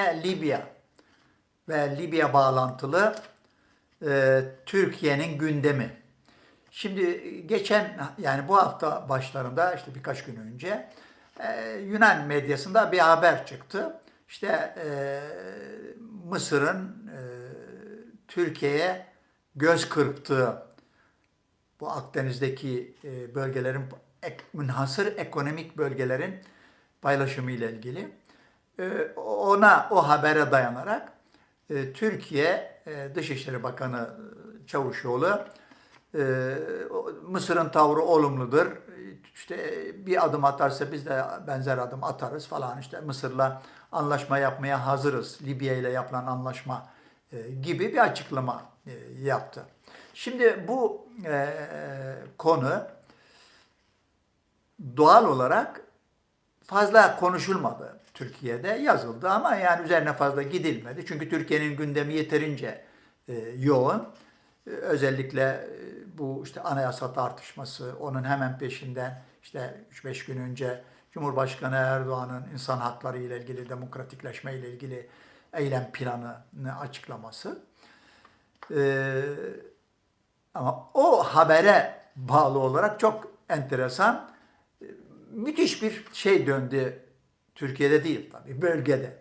Yine Libya ve Libya bağlantılı e, Türkiye'nin gündemi. Şimdi geçen yani bu hafta başlarında işte birkaç gün önce e, Yunan medyasında bir haber çıktı. İşte e, Mısır'ın e, Türkiye'ye göz kırptığı bu Akdeniz'deki e, bölgelerin münhasır ekonomik bölgelerin paylaşımı ile ilgili ona o habere dayanarak e, Türkiye e, Dışişleri Bakanı Çavuşoğlu e, o- Mısır'ın tavrı olumludur. İşte bir adım atarsa biz de benzer adım atarız falan işte Mısır'la anlaşma yapmaya hazırız. Libya ile yapılan anlaşma gibi bir açıklama yaptı. Şimdi bu konu doğal olarak fazla konuşulmadı Türkiye'de yazıldı ama yani üzerine fazla gidilmedi. Çünkü Türkiye'nin gündemi yeterince e, yoğun. E, özellikle e, bu işte anayasa tartışması, onun hemen peşinden işte 3-5 gün önce Cumhurbaşkanı Erdoğan'ın insan hakları ile ilgili, demokratikleşme ile ilgili eylem planını açıklaması. E, ama o habere bağlı olarak çok enteresan müthiş bir şey döndü Türkiye'de değil tabii bölgede.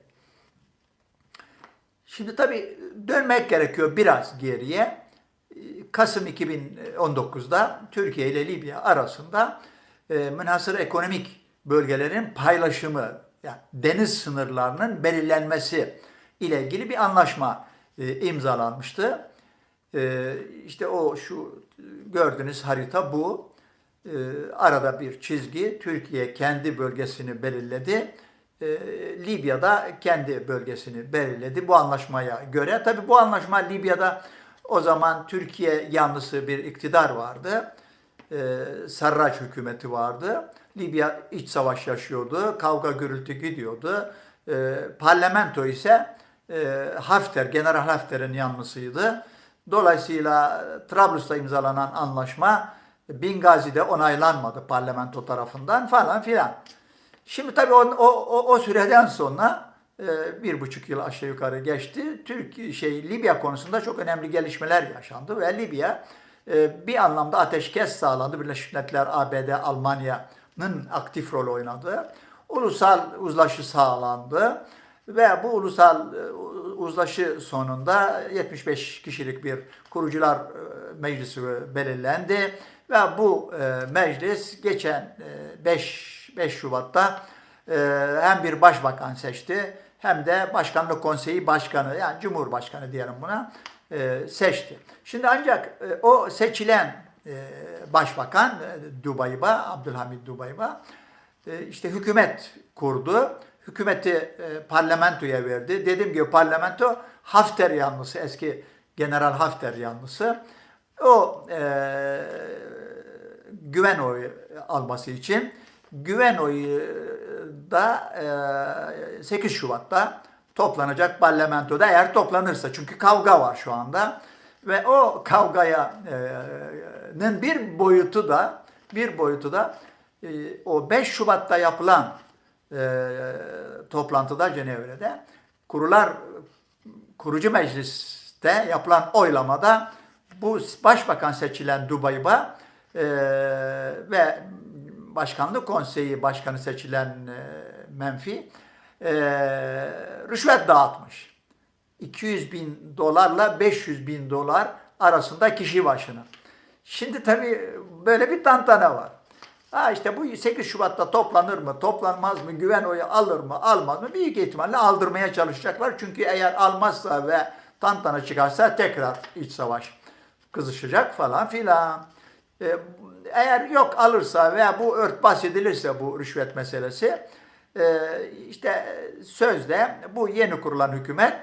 Şimdi tabii dönmek gerekiyor biraz geriye. Kasım 2019'da Türkiye ile Libya arasında e, münhasır ekonomik bölgelerin paylaşımı yani deniz sınırlarının belirlenmesi ile ilgili bir anlaşma e, imzalanmıştı. E, işte o şu gördüğünüz harita bu. Ee, arada bir çizgi. Türkiye kendi bölgesini belirledi. Ee, Libya'da kendi bölgesini belirledi bu anlaşmaya göre. Tabi bu anlaşma Libya'da o zaman Türkiye yanlısı bir iktidar vardı. Ee, Sarraç hükümeti vardı. Libya iç savaş yaşıyordu. Kavga gürültü gidiyordu. Ee, parlamento ise e, Hafter, General Hafter'in yanlısıydı. Dolayısıyla Trablus'ta imzalanan anlaşma Bingazi'de onaylanmadı parlamento tarafından falan filan. Şimdi tabii o, o, o, süreden sonra e, bir buçuk yıl aşağı yukarı geçti. Türk şey Libya konusunda çok önemli gelişmeler yaşandı ve Libya e, bir anlamda ateşkes sağladı. Birleşmiş Milletler, ABD, Almanya'nın aktif rol oynadığı. Ulusal uzlaşı sağlandı ve bu ulusal e, uzlaşı sonunda 75 kişilik bir kurucular e, meclisi belirlendi ve bu e, meclis geçen e, 5 5 Şubat'ta e, hem bir başbakan seçti hem de başkanlık konseyi başkanı yani cumhurbaşkanı diyelim buna e, seçti. Şimdi ancak e, o seçilen başbakan e, Dubayba Abdülhamid Dubayba işte hükümet kurdu. Hükümeti parlamentoya verdi. Dediğim gibi parlamento Hafter yanlısı, eski General Hafter yanlısı. O e, güven oyu alması için güven oyu da e, 8 Şubat'ta toplanacak parlamentoda eğer toplanırsa. Çünkü kavga var şu anda. Ve o kavganın bir boyutu da bir boyutu da e, o 5 Şubat'ta yapılan e, toplantıda Cenevre'de kurular kurucu mecliste yapılan oylamada bu başbakan seçilen Dubayba e, ve başkanlık konseyi başkanı seçilen e, Menfi e, rüşvet dağıtmış. 200 bin dolarla 500 bin dolar arasında kişi başına. Şimdi tabii böyle bir tantana var. Ha işte bu 8 Şubat'ta toplanır mı, toplanmaz mı, güven oyu alır mı, almaz mı? Büyük ihtimalle aldırmaya çalışacaklar. Çünkü eğer almazsa ve tantana çıkarsa tekrar iç savaş kızışacak falan filan. Ee, Eğer yok alırsa veya bu örtbas edilirse bu rüşvet meselesi, e, işte sözde bu yeni kurulan hükümet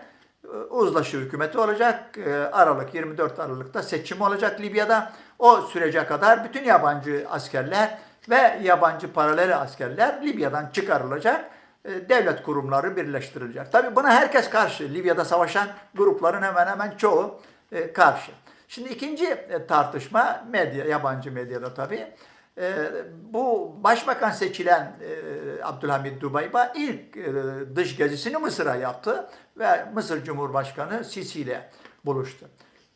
e, uzlaşı hükümeti olacak. E, Aralık 24 Aralık'ta seçim olacak Libya'da. O sürece kadar bütün yabancı askerler ve yabancı paralel askerler Libya'dan çıkarılacak. Devlet kurumları birleştirilecek. Tabii buna herkes karşı. Libya'da savaşan grupların hemen hemen çoğu karşı. Şimdi ikinci e, tartışma medya, yabancı medyada tabii. e, bu başbakan seçilen e, Abdülhamid Dubayba ilk e, dış gezisini Mısır'a yaptı ve Mısır Cumhurbaşkanı Sisi ile buluştu.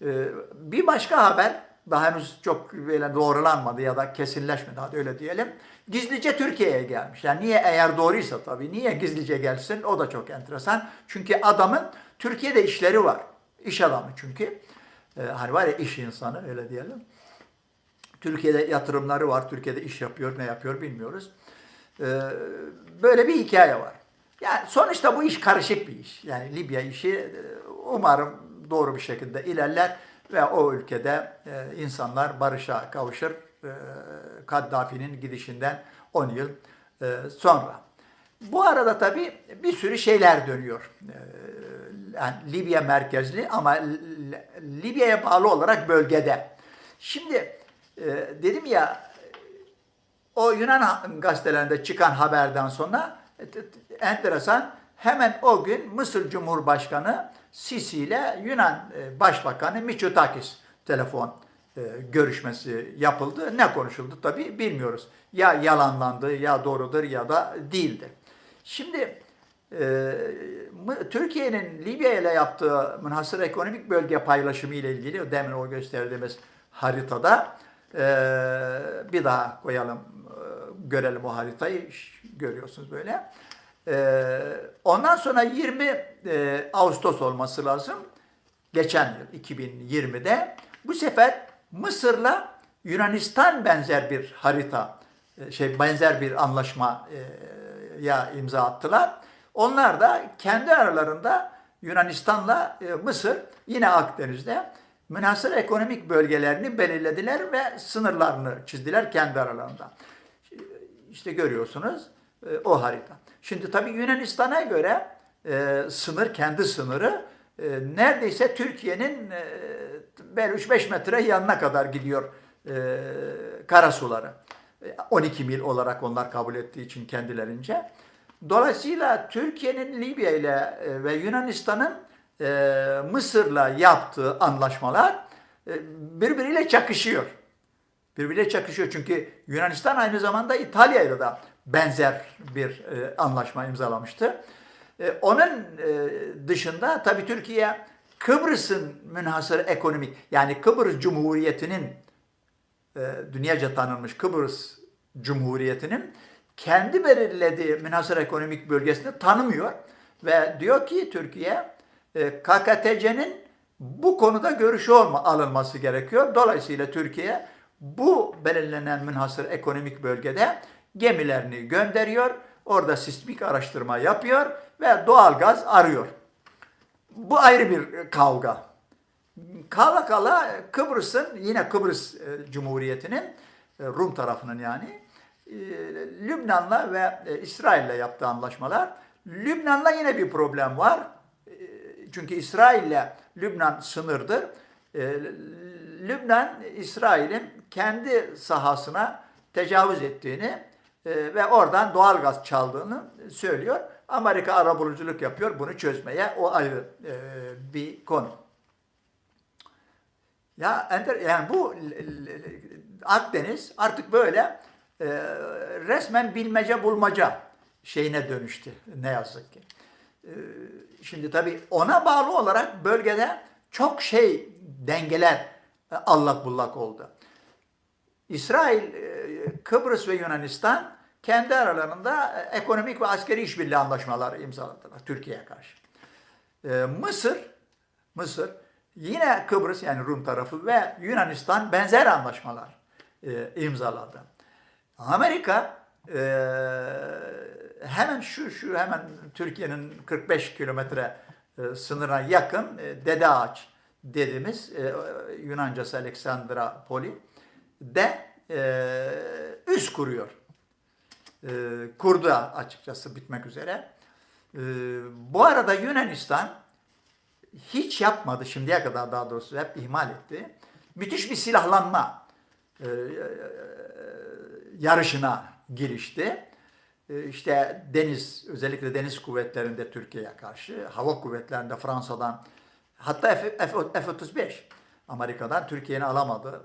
E, bir başka haber daha henüz çok böyle doğrulanmadı ya da kesinleşmedi hadi öyle diyelim. Gizlice Türkiye'ye gelmiş. Yani niye eğer doğruysa tabii niye gizlice gelsin o da çok enteresan. Çünkü adamın Türkiye'de işleri var. İş adamı çünkü. E, hani var ya iş insanı öyle diyelim. Türkiye'de yatırımları var. Türkiye'de iş yapıyor, ne yapıyor bilmiyoruz. Ee, böyle bir hikaye var. Yani sonuçta bu iş karışık bir iş. Yani Libya işi e, umarım doğru bir şekilde ilerler ve o ülkede e, insanlar barışa kavuşur. E, Kaddafi'nin gidişinden 10 yıl e, sonra. Bu arada tabii bir sürü şeyler dönüyor. E, yani Libya merkezli ama Libya'ya bağlı olarak bölgede. Şimdi e, dedim ya o Yunan gazetelerinde çıkan haberden sonra e, enteresan hemen o gün Mısır Cumhurbaşkanı Sisi ile Yunan e, Başbakanı Mitsotakis telefon görüşmesi yapıldı. Ne konuşuldu tabi bilmiyoruz. Ya yalanlandı ya doğrudur ya da değildir. Şimdi e, Türkiye'nin Libya ile yaptığı münhasır ekonomik bölge paylaşımı ile ilgili demin o gösterdiğimiz haritada e, bir daha koyalım e, görelim o haritayı görüyorsunuz böyle. E, ondan sonra 20 e, Ağustos olması lazım. Geçen yıl 2020'de bu sefer Mısır'la Yunanistan benzer bir harita e, şey benzer bir anlaşma e, ya imza attılar. Onlar da kendi aralarında Yunanistan'la e, Mısır yine Akdeniz'de münhasır ekonomik bölgelerini belirlediler ve sınırlarını çizdiler kendi aralarında. İşte görüyorsunuz e, o harita. Şimdi tabii Yunanistan'a göre e, sınır kendi sınırı neredeyse Türkiye'nin e, böyle 3-5 metre yanına kadar gidiyor karasuları. E, 12 mil olarak onlar kabul ettiği için kendilerince. Dolayısıyla Türkiye'nin Libya ile e, ve Yunanistan'ın e, Mısır'la yaptığı anlaşmalar e, birbiriyle çakışıyor. Birbiriyle çakışıyor çünkü Yunanistan aynı zamanda İtalya ile de benzer bir e, anlaşma imzalamıştı. E, onun e, dışında tabii Türkiye Kıbrıs'ın münhasır ekonomik yani Kıbrıs Cumhuriyeti'nin e, dünyaca tanınmış Kıbrıs Cumhuriyeti'nin kendi belirlediği münhasır ekonomik bölgesini tanımıyor ve diyor ki Türkiye e, KKTC'nin bu konuda görüşü olma, alınması gerekiyor. Dolayısıyla Türkiye bu belirlenen münhasır ekonomik bölgede gemilerini gönderiyor. Orada sismik araştırma yapıyor ve doğal gaz arıyor. Bu ayrı bir kavga. Kala kala Kıbrıs'ın yine Kıbrıs e, Cumhuriyeti'nin e, Rum tarafının yani e, Lübnan'la ve İsrail'le yaptığı anlaşmalar. Lübnan'la yine bir problem var. Çünkü İsrail'le Lübnan sınırdır. Lübnan İsrail'in kendi sahasına tecavüz ettiğini ve oradan doğal gaz çaldığını söylüyor. Amerika arabuluculuk yapıyor bunu çözmeye. O ayrı bir konu. Ya enter, yani bu Akdeniz artık böyle e, resmen bilmece bulmaca şeyine dönüştü ne yazık ki. E, şimdi tabii ona bağlı olarak bölgede çok şey dengeler e, allak bullak oldu. İsrail, e, Kıbrıs ve Yunanistan kendi aralarında e, ekonomik ve askeri işbirliği anlaşmaları imzaladılar Türkiye'ye karşı. E, Mısır, Mısır yine Kıbrıs yani Rum tarafı ve Yunanistan benzer anlaşmalar e, imzaladı. Amerika e, hemen şu şu hemen Türkiye'nin 45 kilometre e, sınırına yakın e, Dede Ağaç dediğimiz e, Yunancası Alexandra Poli de e, üs kuruyor. E, kurdu açıkçası bitmek üzere. E, bu arada Yunanistan hiç yapmadı şimdiye kadar daha doğrusu hep ihmal etti. Müthiş bir silahlanma e, yarışına girişti. E, işte deniz, özellikle deniz kuvvetlerinde Türkiye'ye karşı, hava kuvvetlerinde Fransa'dan, hatta F- F- F-35 Amerika'dan Türkiye'nin alamadı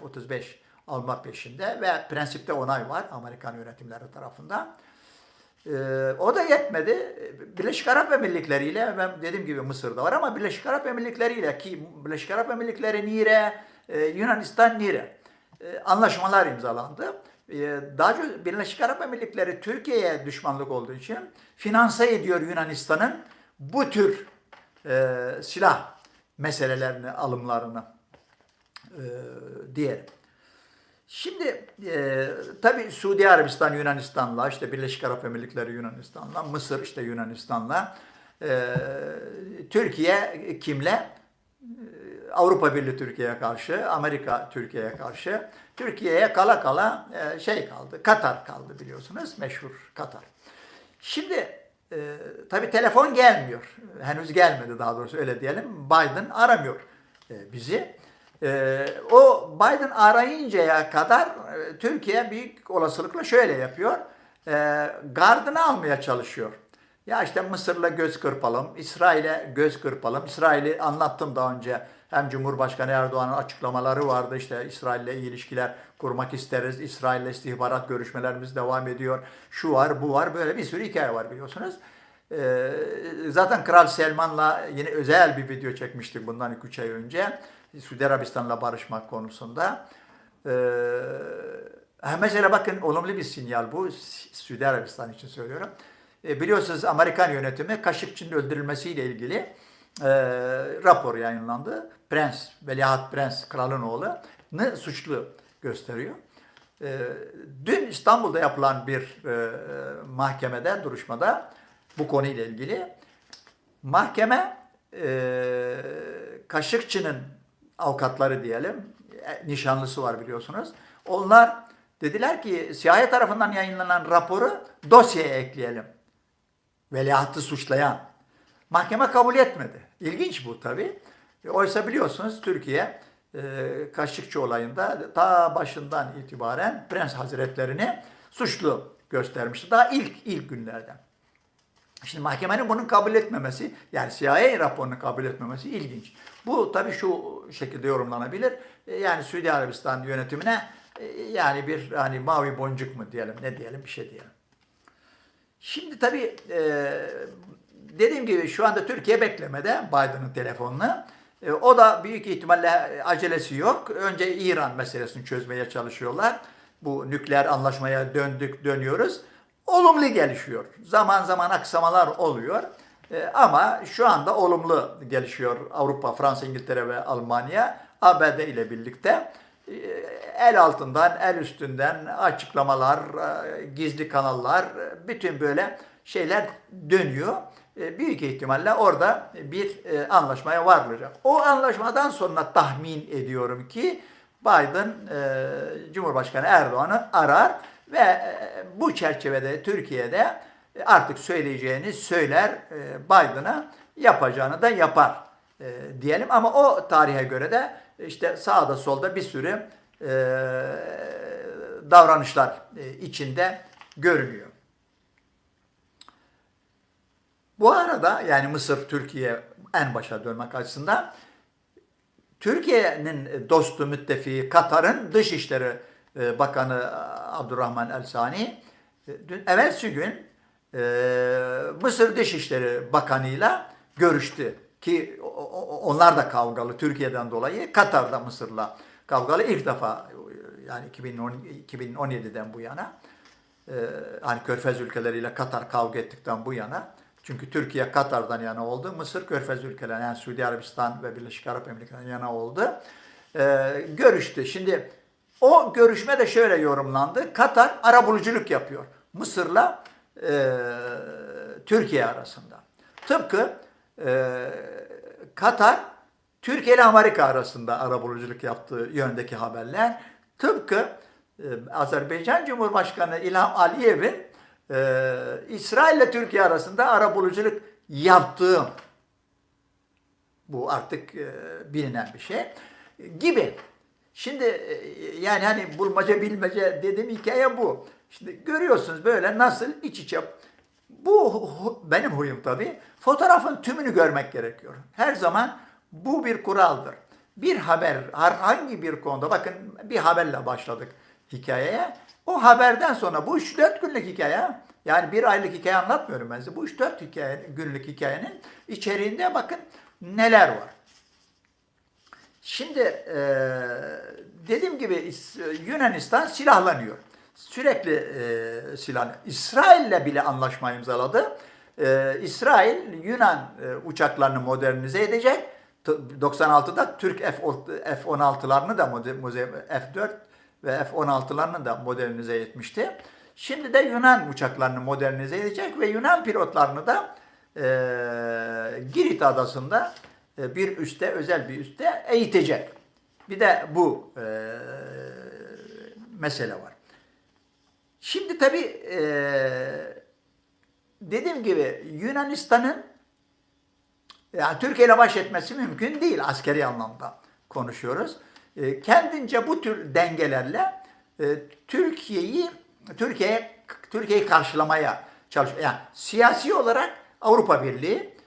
F-35 alma peşinde ve prensipte onay var Amerikan yönetimleri tarafından. Ee, o da yetmedi. Birleşik Arap Emirlikleri ile ben dediğim gibi Mısır'da var ama Birleşik Arap Emirlikleri ile ki Birleşik Arap Emirlikleri Nire, e, Yunanistan Nire e, anlaşmalar imzalandı. E, daha çok Birleşik Arap Emirlikleri Türkiye'ye düşmanlık olduğu için finanse ediyor Yunanistan'ın bu tür e, silah meselelerini, alımlarını e, diyelim. Şimdi e, tabii Suudi Arabistan Yunanistan'la, işte Birleşik Arap Emirlikleri Yunanistan'la, Mısır işte Yunanistan'la, e, Türkiye kimle? E, Avrupa Birliği Türkiye'ye karşı, Amerika Türkiye'ye karşı. Türkiye'ye kala kala e, şey kaldı, Katar kaldı biliyorsunuz, meşhur Katar. Şimdi e, tabii telefon gelmiyor, henüz gelmedi daha doğrusu öyle diyelim. Biden aramıyor e, bizi. Ee, o Biden arayıncaya kadar e, Türkiye büyük olasılıkla şöyle yapıyor. E, gardını almaya çalışıyor. Ya işte Mısır'la göz kırpalım, İsrail'e göz kırpalım. İsrail'i anlattım daha önce. Hem Cumhurbaşkanı Erdoğan'ın açıklamaları vardı. İşte İsrail'le iyi ilişkiler kurmak isteriz. İsrail'le istihbarat görüşmelerimiz devam ediyor. Şu var, bu var. Böyle bir sürü hikaye var biliyorsunuz. Ee, zaten Kral Selman'la yine özel bir video çekmiştik bundan 2-3 ay önce. Suudi Arabistan'la barışmak konusunda. Ee, mesela bakın olumlu bir sinyal bu. Suudi Arabistan için söylüyorum. E, biliyorsunuz Amerikan yönetimi Kaşıkçı'nın öldürülmesiyle ilgili e, rapor yayınlandı. Prens, Veliaht Prens, kralın oğlu suçlu gösteriyor. E, dün İstanbul'da yapılan bir e, mahkemede, duruşmada bu konuyla ilgili mahkeme e, Kaşıkçı'nın avukatları diyelim, e, nişanlısı var biliyorsunuz. Onlar dediler ki CIA tarafından yayınlanan raporu dosyaya ekleyelim. Veliahtı suçlayan. Mahkeme kabul etmedi. İlginç bu tabi. Oysa biliyorsunuz Türkiye e, Kaşıkçı olayında ta başından itibaren Prens Hazretlerini suçlu göstermişti. Daha ilk ilk günlerden. Şimdi mahkemenin bunu kabul etmemesi, yani CIA raporunu kabul etmemesi ilginç. Bu tabii şu şekilde yorumlanabilir. E, Yani Suudi Arabistan yönetimine e, yani bir hani mavi boncuk mu diyelim, ne diyelim bir şey diyelim. Şimdi tabii e, dediğim gibi şu anda Türkiye beklemede Biden'ın telefonunu. E, o da büyük ihtimalle acelesi yok. Önce İran meselesini çözmeye çalışıyorlar. Bu nükleer anlaşmaya döndük, dönüyoruz olumlu gelişiyor. Zaman zaman aksamalar oluyor. E, ama şu anda olumlu gelişiyor Avrupa, Fransa, İngiltere ve Almanya ABD ile birlikte. E, el altından, el üstünden açıklamalar, e, gizli kanallar, bütün böyle şeyler dönüyor. Büyük ihtimalle orada bir anlaşmaya varılacak. O anlaşmadan sonra tahmin ediyorum ki Biden Cumhurbaşkanı Erdoğan'ı arar ve e, bu çerçevede Türkiye'de artık söyleyeceğini söyler e, Biden'a yapacağını da yapar e, diyelim. Ama o tarihe göre de işte sağda solda bir sürü davranışlar içinde görünüyor. Bu arada yani Mısır, Türkiye en başa dönmek açısından Türkiye'nin dostu müttefiği Katar'ın Dışişleri Bakanı Abdurrahman El Sani e, dün evvelsi gün e, Mısır Dışişleri Bakanı'yla görüştü ki onlar da kavgalı Türkiye'den dolayı Katar'da Mısır'la kavgalı ilk defa yani 2010, 2017'den bu yana hani Körfez ülkeleriyle Katar kavga ettikten bu yana çünkü Türkiye Katar'dan yana oldu. Mısır Körfez ülkeleri yani Suudi Arabistan ve Birleşik Arap Emirlikleri'nden yana oldu. Ee, görüştü. Şimdi o görüşme de şöyle yorumlandı. Katar arabuluculuk yapıyor. Mısır'la e, Türkiye arasında. Tıpkı e, Katar Türkiye ile Amerika arasında arabuluculuk yaptığı yöndeki haberler. Tıpkı e, Azerbaycan Cumhurbaşkanı İlham Aliyev'in e, İsrail ile Türkiye arasında arabuluculuk yaptığı bu artık e, bilinen bir şey gibi. Şimdi e, yani hani bulmaca bilmece dediğim hikaye bu. Şimdi görüyorsunuz böyle nasıl iç içe. Bu benim huyum tabii. Fotoğrafın tümünü görmek gerekiyor. Her zaman bu bir kuraldır. bir haber herhangi bir konuda bakın bir haberle başladık hikayeye. O haberden sonra bu 3-4 günlük hikaye yani bir aylık hikaye anlatmıyorum ben size. Bu 3-4 hikaye, günlük hikayenin içeriğinde bakın neler var. Şimdi e, dediğim gibi İs- Yunanistan silahlanıyor. Sürekli e, silah. İsrail'le bile anlaşma imzaladı. E, İsrail Yunan e, uçaklarını modernize edecek. T- 96'da Türk F- F-16'larını da moder- moder- F-4 ve F-16'larını da modernize etmişti. Şimdi de Yunan uçaklarını modernize edecek ve Yunan pilotlarını da e, Girit adasında bir üste, özel bir üste eğitecek. Bir de bu e, mesele var. Şimdi tabii e, dediğim gibi Yunanistan'ın yani Türkiye ile baş etmesi mümkün değil askeri anlamda konuşuyoruz. E, kendince bu tür dengelerle e, Türkiye'yi Türkiye Türkiye'yi karşılamaya çalışıyor. Yani siyasi olarak Avrupa Birliği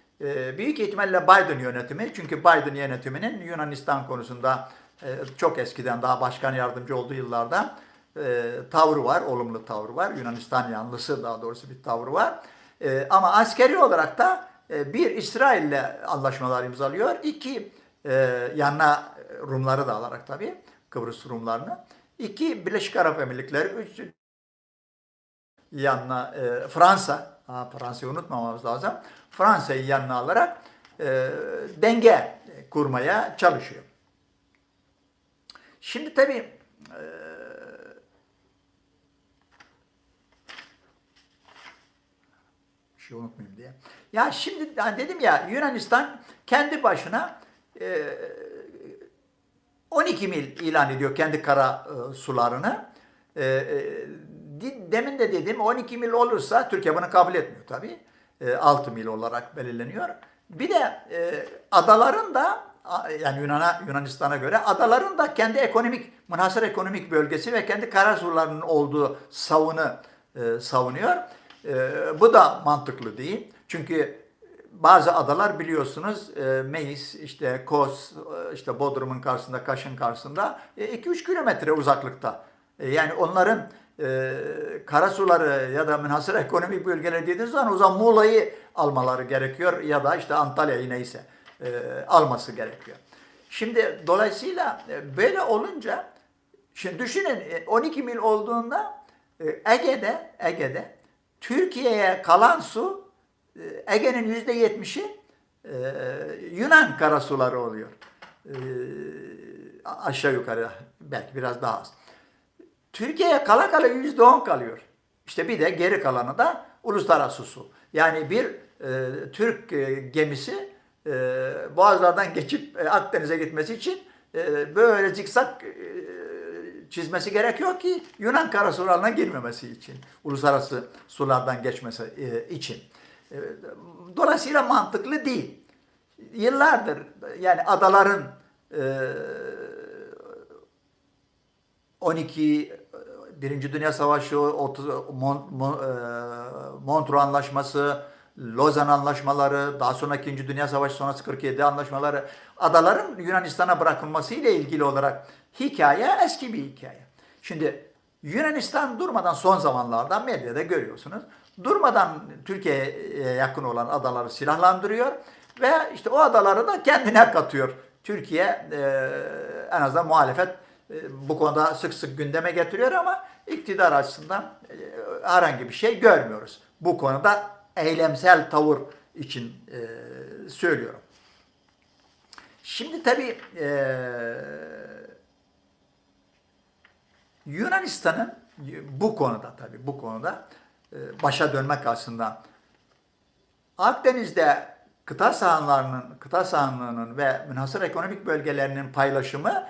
büyük ihtimalle Biden yönetimi çünkü Biden yönetiminin Yunanistan konusunda e, çok eskiden daha başkan yardımcı olduğu yıllarda e, tavrı var, olumlu tavrı var. Yunanistan yanlısı daha doğrusu bir tavrı var. E, ama askeri olarak da bir İsrail'le anlaşmalar imzalıyor. İki yanına Rumları da alarak tabii Kıbrıs Rumlarını. İki Birleşik Arap Emirlikleri. Üç yanına Fransa. Ha, Fransa'yı unutmamamız lazım. Fransa'yı yanına alarak e, denge kurmaya çalışıyor. Şimdi tabii e, şey unutmayayım diye. Ya şimdi hani dedim ya Yunanistan kendi başına e, 12 mil ilan ediyor kendi kara e, sularını. E, e, demin de dedim 12 mil olursa Türkiye bunu kabul etmiyor tabii. E, 6 mil olarak belirleniyor. Bir de e, adaların da yani Yunan'a Yunanistan'a göre adaların da kendi ekonomik münhasır ekonomik bölgesi ve kendi kara sularının olduğu savunu e, savunuyor. E, bu da mantıklı değil. Çünkü bazı adalar biliyorsunuz e, Meis, işte Kos, e, işte Bodrum'un karşısında, Kaş'ın karşısında 2-3 kilometre uzaklıkta. E, yani onların e, karasuları ya da münhasır ekonomik bölgeleri dediğiniz zaman o zaman Muğla'yı almaları gerekiyor ya da işte Antalya'yı neyse e, alması gerekiyor. Şimdi dolayısıyla e, böyle olunca şimdi düşünün e, 12 mil olduğunda e, Ege'de Ege'de Türkiye'ye kalan su e, Ege'nin yüzde yetmişi e, Yunan karasuları oluyor. E, aşağı yukarı belki biraz daha az. Türkiye'ye kala kala yüzde on kalıyor. İşte bir de geri kalanı da uluslararası su. Yani bir e, Türk e, gemisi e, boğazlardan geçip e, Akdeniz'e gitmesi için e, böyle zikzak e, çizmesi gerekiyor ki Yunan karasularına girmemesi için, uluslararası sulardan geçmesi e, için. E, dolayısıyla mantıklı değil. Yıllardır yani adaların e, 12 Birinci Dünya Savaşı, 30, Mon, Mon, e, Montreux Anlaşması, Lozan Anlaşmaları, daha sonra İkinci Dünya Savaşı sonrası 47 anlaşmaları, adaların Yunanistan'a bırakılması ile ilgili olarak hikaye eski bir hikaye. Şimdi Yunanistan durmadan son zamanlarda medyada görüyorsunuz. Durmadan Türkiye'ye yakın olan adaları silahlandırıyor ve işte o adaları da kendine katıyor. Türkiye e, en azından muhalefet e, bu konuda sık sık gündeme getiriyor ama iktidar açısından e, herhangi bir şey görmüyoruz. Bu konuda eylemsel tavır için e, söylüyorum. Şimdi tabii e, Yunanistan'ın bu konuda tabii bu konuda e, başa dönmek açısından Akdeniz'de kıta sahanlarının, kıta sahanlığının ve münhasır ekonomik bölgelerinin paylaşımı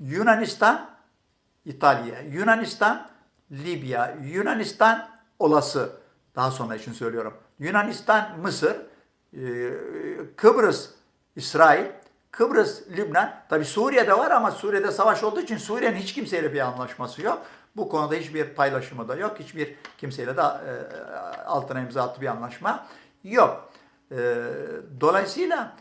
Yunanistan, İtalya, Yunanistan, Libya, Yunanistan olası daha sonra için söylüyorum. Yunanistan, Mısır, e, Kıbrıs, İsrail, Kıbrıs, Lübnan. Tabi Suriye'de var ama Suriye'de savaş olduğu için Suriye'nin hiç kimseyle bir anlaşması yok. Bu konuda hiçbir paylaşımı da yok. Hiçbir kimseyle de e, altına imza attığı bir anlaşma yok. E, dolayısıyla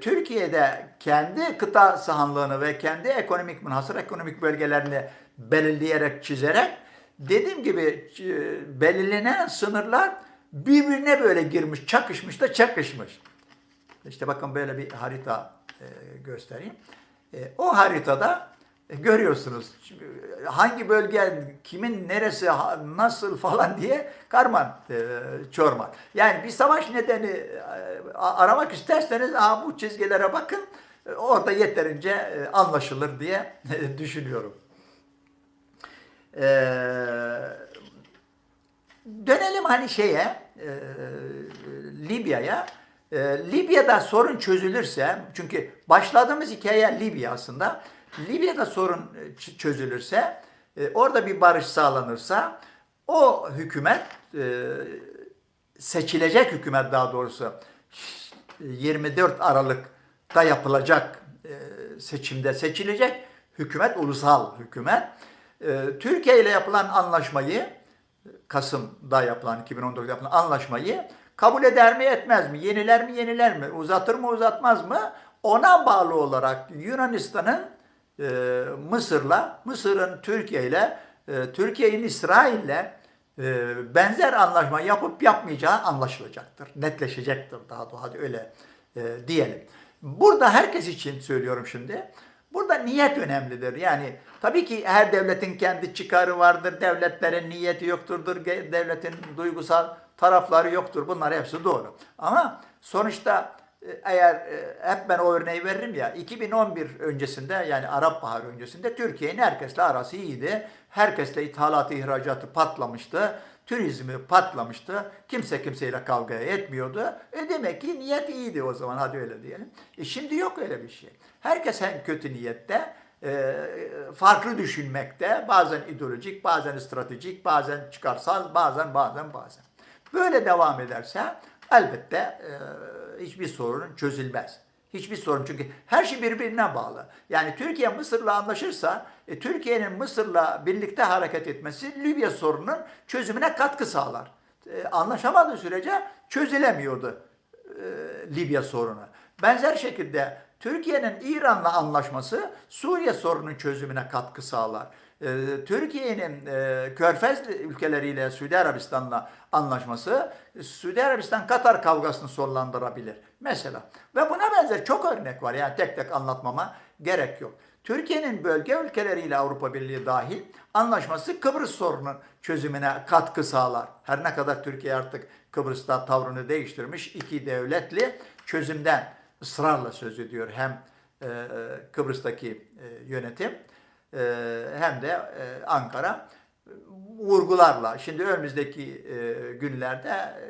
Türkiye'de kendi kıta sahanlığını ve kendi ekonomik münhasır ekonomik bölgelerini belirleyerek çizerek dediğim gibi e, belirlenen sınırlar birbirine böyle girmiş, çakışmış da çakışmış. İşte bakın böyle bir harita e, göstereyim. E, o haritada görüyorsunuz e, hangi bölge, kimin neresi, nasıl falan diye karman e, çorman. Yani bir savaş nedeni e, aramak isterseniz aha, bu çizgilere bakın. E, Orada yeterince e, anlaşılır diye e, düşünüyorum. Eee Dönelim hani şeye, e, Libya'ya. E, Libya'da sorun çözülürse, çünkü başladığımız hikaye Libya aslında. Libya'da sorun e, çözülürse, e, orada bir barış sağlanırsa, o hükümet, e, seçilecek hükümet daha doğrusu, 24 Aralık'ta yapılacak seçimde seçilecek hükümet, ulusal hükümet, Türkiye ile yapılan anlaşmayı, Kasım'da yapılan, 2014'de yapılan anlaşmayı kabul eder mi etmez mi? Yeniler mi yeniler mi? Uzatır mı uzatmaz mı? Ona bağlı olarak Yunanistan'ın e, Mısır'la, Mısır'ın Türkiye ile, e, Türkiye'nin İsrail'le e, benzer anlaşma yapıp yapmayacağı anlaşılacaktır. Netleşecektir daha doğrusu hadi öyle e, diyelim. Burada herkes için söylüyorum şimdi. Burada niyet önemlidir. Yani tabii ki her devletin kendi çıkarı vardır. Devletlerin niyeti yokturdur. Devletin duygusal tarafları yoktur. Bunlar hepsi doğru. Ama sonuçta eğer e, hep ben o örneği veririm ya 2011 öncesinde yani Arap Baharı öncesinde Türkiye'nin herkesle arası iyiydi. Herkesle ithalatı ihracatı patlamıştı. Turizmi patlamıştı. Kimse kimseyle kavgaya etmiyordu. E demek ki niyet iyiydi o zaman hadi öyle diyelim. E şimdi yok öyle bir şey. Herkes hem kötü niyette e, farklı düşünmekte, bazen ideolojik, bazen stratejik, bazen çıkarsal, bazen bazen bazen. Böyle devam ederse elbette e, hiçbir sorun çözülmez. Hiçbir sorun çünkü her şey birbirine bağlı. Yani Türkiye Mısır'la anlaşırsa e, Türkiye'nin Mısır'la birlikte hareket etmesi Libya sorununun çözümüne katkı sağlar. E, anlaşamadığı sürece çözülemiyordu e, Libya sorunu. Benzer şekilde Türkiye'nin İran'la anlaşması Suriye sorunun çözümüne katkı sağlar. Ee, Türkiye'nin e, Körfez ülkeleriyle Suudi Arabistan'la anlaşması Suudi Arabistan Katar kavgasını sonlandırabilir mesela. Ve buna benzer çok örnek var. Yani tek tek anlatmama gerek yok. Türkiye'nin bölge ülkeleriyle Avrupa Birliği dahil anlaşması Kıbrıs sorunun çözümüne katkı sağlar. Her ne kadar Türkiye artık Kıbrıs'ta tavrını değiştirmiş iki devletli çözümden ısrarla söz ediyor hem e, Kıbrıs'taki e, yönetim e, hem de e, Ankara vurgularla. Şimdi önümüzdeki e, günlerde e,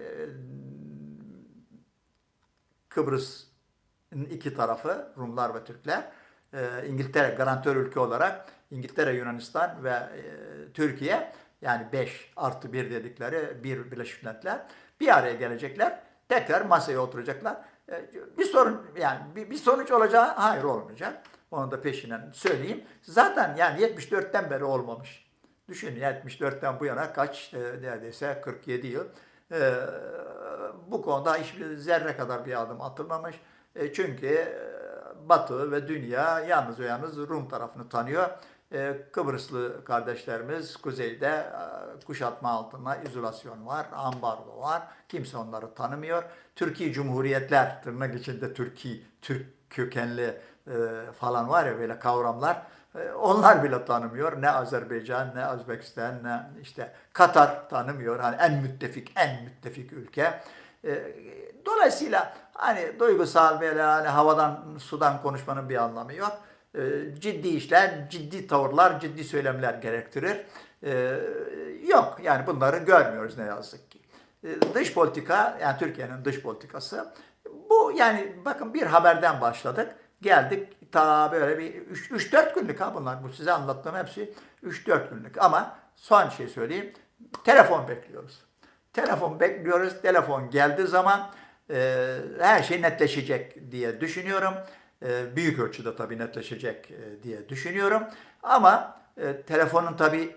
Kıbrıs'ın iki tarafı Rumlar ve Türkler e, İngiltere garantör ülke olarak İngiltere, Yunanistan ve Türkiye yani 5 artı 1 dedikleri bir Birleşik Milletler bir araya gelecekler. Tekrar masaya oturacaklar. Bir sorun yani bir sonuç olacağı hayır olmayacak. Onu da peşinden söyleyeyim. Zaten yani 74'ten beri olmamış. Düşünün 74'ten bu yana kaç işte neredeyse 47 yıl. E, bu konuda hiçbir zerre kadar bir adım atılmamış. E, çünkü e, Batı ve dünya yalnız ve yalnız Rum tarafını tanıyor. E, Kıbrıslı kardeşlerimiz kuzeyde e, kuşatma altında izolasyon var, ambargo var. Kimse onları tanımıyor. Türkiye Cumhuriyetler, tırnak içinde Türkiye, Türk kökenli e, falan var ya böyle kavramlar. E, onlar bile tanımıyor. Ne Azerbaycan, ne Özbekistan, ne işte Katar tanımıyor. Hani en müttefik, en müttefik ülke. E, Dolayısıyla hani duygusal böyle hani havadan sudan konuşmanın bir anlamı yok. E, Ciddi işler, ciddi tavırlar, ciddi söylemler gerektirir. E, Yok yani bunları görmüyoruz ne yazık ki. E, Dış politika yani Türkiye'nin dış politikası bu yani bakın bir haberden başladık. Geldik ta böyle bir 3-4 günlük ha bunlar. Bu size anlattığım hepsi 3-4 günlük. Ama son şey söyleyeyim. Telefon bekliyoruz. Telefon bekliyoruz. Telefon geldiği zaman e, her şey netleşecek diye düşünüyorum. E, büyük ölçüde tabii netleşecek e, diye düşünüyorum. Ama e, telefonun tabii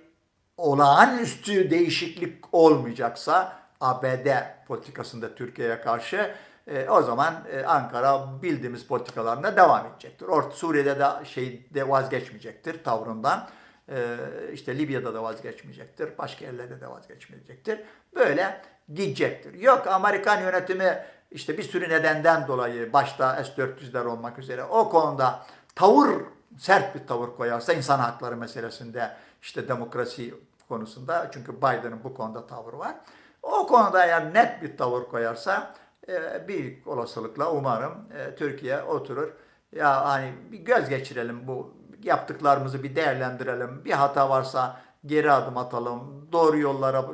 olağanüstü değişiklik olmayacaksa ABD politikasında Türkiye'ye karşı e, o zaman e, Ankara bildiğimiz politikalarına devam edecektir. Orta Suriye'de de şeyde vazgeçmeyecektir tavrından. E, işte Libya'da da vazgeçmeyecektir. Başka yerlerde de vazgeçmeyecektir. Böyle gidecektir. Yok Amerikan yönetimi işte bir sürü nedenden dolayı başta S-400'ler olmak üzere o konuda tavır sert bir tavır koyarsa insan hakları meselesinde işte demokrasi konusunda çünkü Biden'ın bu konuda tavrı var. O konuda eğer net bir tavır koyarsa e, büyük olasılıkla umarım e, Türkiye oturur. Ya hani bir göz geçirelim bu yaptıklarımızı bir değerlendirelim. Bir hata varsa geri adım atalım. Doğru yollara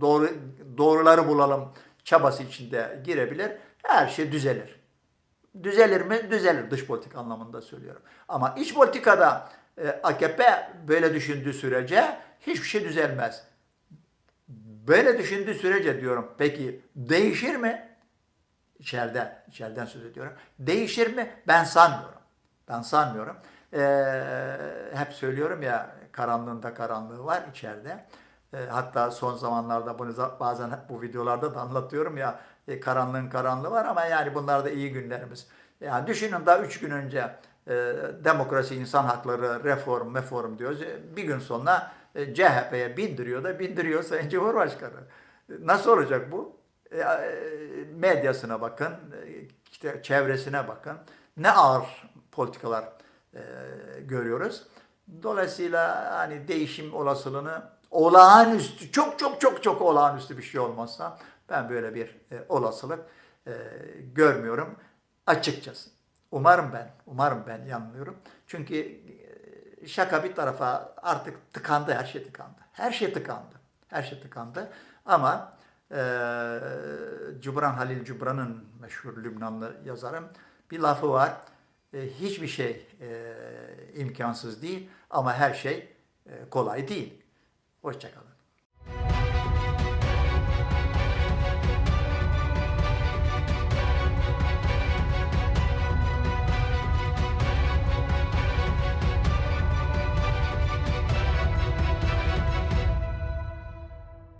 doğru doğruları bulalım çabası içinde girebilir. Her şey düzelir. Düzelir mi? Düzelir dış politik anlamında söylüyorum. Ama iç politikada e, AKP böyle düşündüğü sürece hiçbir şey düzelmez. Böyle düşündüğü sürece diyorum peki değişir mi? İçeride, içeriden söz ediyorum. Değişir mi? Ben sanmıyorum. Ben sanmıyorum. Ee, hep söylüyorum ya karanlığında karanlığı var içeride. Ee, hatta son zamanlarda bunu bazen bu videolarda da anlatıyorum ya e, karanlığın karanlığı var ama yani bunlar da iyi günlerimiz. Yani düşünün daha üç gün önce e, demokrasi, insan hakları, reform, meform diyoruz. E, Bir gün sonra e, CHP'ye bindiriyor da bindiriyor Sayın Cumhurbaşkanı. E, Nasıl olacak bu? E, e, medyasına bakın, e, işte çevresine bakın. Ne ağır politikalar görüyoruz. Dolayısıyla hani değişim olasılığını olağanüstü, çok çok çok çok olağanüstü bir şey olmazsa ben böyle bir olasılık görmüyorum açıkçası. Umarım ben, umarım ben yanılıyorum. Çünkü şaka bir tarafa artık tıkandı, her şey tıkandı. Her şey tıkandı. Her şey tıkandı. Ama e, Cubran Halil Cubran'ın meşhur Lübnanlı yazarım bir lafı var. E, hiçbir şey e, imkansız değil ama her şey e, kolay değil. Hoşçakalın.